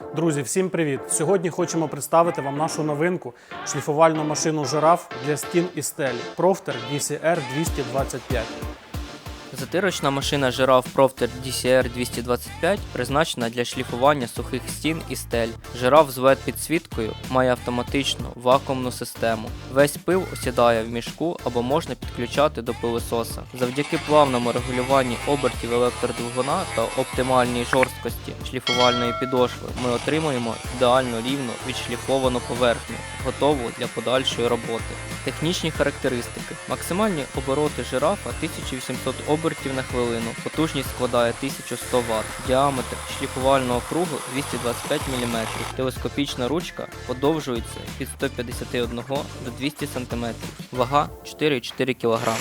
Друзі, всім привіт! Сьогодні хочемо представити вам нашу новинку шліфувальну машину жираф для стін і стелі Профтер DCR 225. Затирочна машина Giraffe Profter DCR 225 призначена для шліфування сухих стін і стель. Жираф з LED підсвіткою має автоматичну вакуумну систему. Весь пил осідає в мішку або можна підключати до пилососа. Завдяки плавному регулюванні обертів електродвигуна та оптимальній жорсткості шліфувальної підошви ми отримуємо ідеально рівну відшліфовану поверхню, готову для подальшої роботи. Технічні характеристики. Максимальні обороти жирафа 1800 обертів на хвилину, потужність складає 1100 Вт, діаметр шліфувального кругу 225 мм, телескопічна ручка подовжується від 151 до 200 см, вага 4,4 кг.